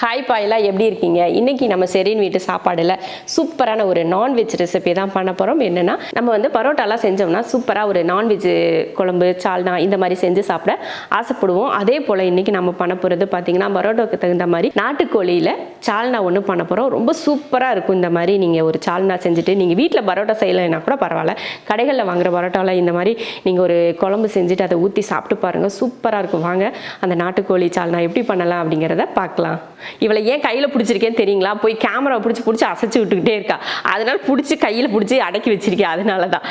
Hi பாயெல்லாம் எப்படி இருக்கீங்க? இன்னைக்கு நம்ம செரின் வீட்டு சாப்பாடில் சூப்பரான ஒரு நான்வெஜ் ரெசிபி தான் பண்ண போகிறோம் என்னென்னா நம்ம வந்து பரோட்டாலாம் செஞ்சோம்னா சூப்பராக ஒரு நான்வெஜ் குழம்பு சால்னா இந்த மாதிரி செஞ்சு சாப்பிட ஆசைப்படுவோம். அதே போல் இன்றைக்கி நம்ம பண்ண போகிறது பார்த்தீங்கன்னா பரோட்டாவுக்கு தகுந்த மாதிரி நாட்டுக்கோழியில் சால்னா ஒன்று பண்ண போகிறோம் ரொம்ப சூப்பராக இருக்கும் இந்த மாதிரி நீங்கள் ஒரு சால்னா செஞ்சுட்டு. நீங்கள் வீட்டில் பரோட்டா செய்யலைன்னா கூட பரவாயில்ல. கடைகளில் வாங்குகிற பரோட்டாவில் இந்த மாதிரி நீங்கள் ஒரு குழம்பு செஞ்சுட்டு அதை ஊற்றி சாப்பிட்டு பாருங்கள் சூப்பராக இருக்கும். வாங்க அந்த நாட்டுக்கோழி சால்னா எப்படி பண்ணலாம் அப்படிங்கிறத பார்க்கலாம். இவளை ஏன் கையில் பிடிச்சிருக்கேன்னு தெரியுங்களா? போய் கேமரா பிடிச்சி பிடிச்சி அசைச்சு விட்டுக்கிட்டே இருக்கா. அதனால பிடிச்சி கையில் பிடிச்சி அடக்கி வச்சிருக்கேன் அதனால தான்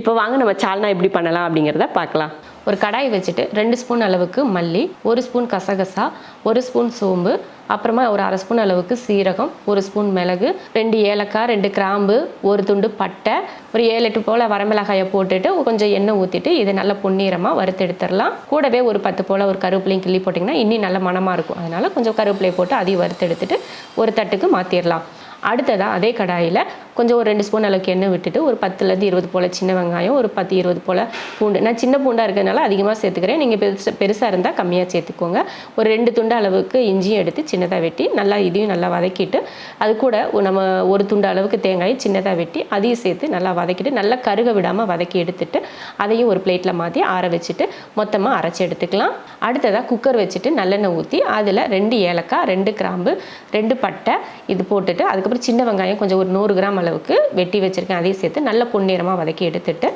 இப்போ வாங்க நம்ம சால்னா எப்படி பண்ணலாம் அப்படிங்கிறத பார்க்கலாம். ஒரு கடாய் வச்சுட்டு ரெண்டு ஸ்பூன் அளவுக்கு மல்லி ஒரு ஸ்பூன் கசகசா ஒரு ஸ்பூன் சோம்பு அப்புறமா ஒரு அரை ஸ்பூன் அளவுக்கு சீரகம் ஒரு ஸ்பூன் மிளகு ரெண்டு ஏலக்காய் ரெண்டு கிராம்பு ஒரு துண்டு பட்டை ஒரு ஏழு எட்டு போல் வரமிளகாயை போட்டுட்டு கொஞ்சம் எண்ணெய் ஊற்றிட்டு இதை நல்லா பொன்னிறமாக வறுத்து எடுத்துடலாம் கூடவே ஒரு பத்து போல் ஒரு கருவேப்பிலையும் கிள்ளி போட்டிங்கன்னா இன்னும் நல்ல மணமாக இருக்கும். அதனால் கொஞ்சம் கருவேப்பிலையை போட்டு அதையும் வறுத்து எடுத்துட்டு ஒரு தட்டுக்கு மாற்றிடலாம் அடுத்ததாக அதே கடாயில் கொஞ்சம் ஒரு ரெண்டு ஸ்பூன் அளவுக்கு எண்ணெய் விட்டுட்டு ஒரு பத்துலேருந்து இருபது போல் சின்ன வெங்காயம் ஒரு பத்து இருபது போல் பூண்டு. நான் சின்ன பூண்டாக இருக்கிறதுனால அதிகமாக சேர்த்துக்கிறேன். நீங்கள் பெருசு பெருசாக இருந்தால் கம்மியாக சேர்த்துக்கோங்க. ஒரு ரெண்டு துண்டு அளவுக்கு இஞ்சியும் எடுத்து சின்னதாக வெட்டி நல்லா இதையும் நல்லா வதக்கிட்டு அது கூட நம்ம ஒரு துண்டு அளவுக்கு தேங்காய் சின்னதாக வெட்டி அதையும் சேர்த்து நல்லா வதக்கிட்டு நல்லா கருக விடாமல் வதக்கி எடுத்துட்டு அதையும் ஒரு பிளேட்டில் மாற்றி ஆற வச்சுட்டு மொத்தமாக அரைச்சி எடுத்துக்கலாம். அடுத்ததாக குக்கர் வச்சுட்டு நல்லெண்ணெய் ஊற்றி அதில் ரெண்டு ஏலக்காய் ரெண்டு கிராம்பு ரெண்டு பட்டை இது போட்டுட்டு அதுக்கப்புறம் சின்ன வெங்காயம் கொஞ்சம் ஒரு நூறு கிராம் அளவுக்கு வெட்டி வச்சுருக்கேன். அதையும் சேர்த்து நல்லா பொன்னிறமாக வதக்கி எடுத்துட்டு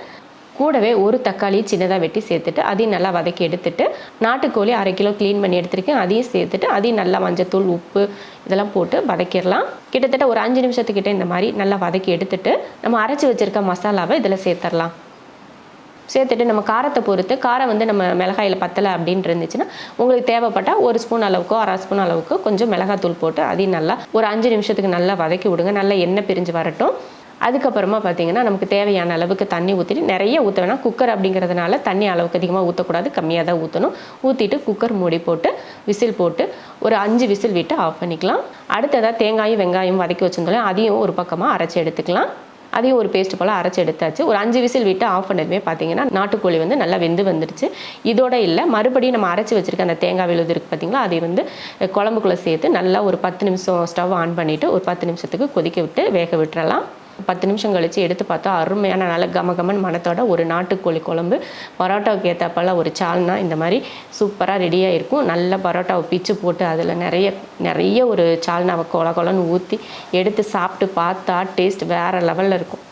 கூடவே ஒரு தக்காளி சின்னதாக வெட்டி சேர்த்துட்டு அதையும் நல்லா வதக்கி எடுத்துட்டு நாட்டுக்கோழி அரை கிலோ க்ளீன் பண்ணி எடுத்துருக்கேன். அதையும் சேர்த்துட்டு அதையும் நல்லா மஞ்சத்தூள் உப்பு இதெல்லாம் போட்டு வதக்கிடலாம். கிட்டத்தட்ட ஒரு அஞ்சு நிமிஷத்துக்கிட்ட இந்த மாதிரி நல்லா வதக்கி எடுத்துட்டு நம்ம அரைச்சி வச்சிருக்க மசாலாவை இதில் சேர்த்துடலாம். சேர்த்துட்டு நம்ம காரத்தை பொறுத்து காரம் வந்து நம்ம மிளகாயில் பத்தலை அப்படின்னு இருந்துச்சுன்னா உங்களுக்கு தேவைப்பட்டால் ஒரு ஸ்பூன் அளவுக்கோ அரை ஸ்பூன் அளவுக்கோ கொஞ்சம் மிளகாத்தூள் போட்டு அதையும் நல்லா ஒரு அஞ்சு நிமிஷத்துக்கு நல்லா வதக்கி விடுங்க. நல்லா எண்ணெய் பிரிஞ்சு வரட்டும். அதுக்கப்புறமா பார்த்தீங்கன்னா நமக்கு தேவையான அளவுக்கு தண்ணி ஊற்றிட்டு நிறைய ஊற்ற வேணாம். குக்கர் அப்படிங்கிறதுனால தண்ணி அளவுக்கு அதிகமாக ஊற்றக்கூடாது கம்மியாக தான் ஊற்றணும் ஊற்றிட்டு குக்கர் மூடி போட்டு விசில் போட்டு ஒரு அஞ்சு விசில் விட்டு ஆஃப் பண்ணிக்கலாம். அடுத்ததாக தேங்காயும் வெங்காயம் வதக்கி வச்சிருந்தோம் அதையும் ஒரு பக்கமாக அரைச்சி எடுத்துக்கலாம். அதையும் ஒரு பேஸ்ட் போல் அரைச்சி எடுத்தாச்சு. ஒரு அஞ்சு விசில் விட்டு ஆஃப் பண்ணதுமே பார்த்தீங்கன்னா நாட்டுக்கோழி வந்து நல்லா வெந்து வந்துடுச்சு இதோட இல்லை மறுபடியும் நம்ம அரைச்சி வச்சுருக்க அந்த தேங்காய் விழுது இருக்குது பார்த்தீங்களா அதை வந்து குழம்புக்குள்ளே சேர்த்து நல்லா ஒரு பத்து நிமிஷம் ஸ்டவ் ஆன் பண்ணிவிட்டு ஒரு பத்து நிமிஷத்துக்கு கொதிக்க விட்டு வேக விட்டுறலாம். பத்து நிமிஷம் கழித்து எடுத்து பார்த்தா அருமையான நல்ல கம கமன் மணத்தோட ஒரு நாட்டுக்கோழி குழம்பு. பரோட்டாவுக்கு ஏற்றப்பெಲ್ಲ ஒரு சால்னா இந்த மாதிரி சூப்பராக ரெடியாக இருக்கும் நல்ல பரோட்டாவை பிச்சு போட்டு அதில் நிறைய நிறைய ஒரு சால்னாவை கொல கொலன்னு ஊற்றி எடுத்து சாப்பிட்டு பார்த்தா டேஸ்ட் வேறு லெவலில் இருக்கும்.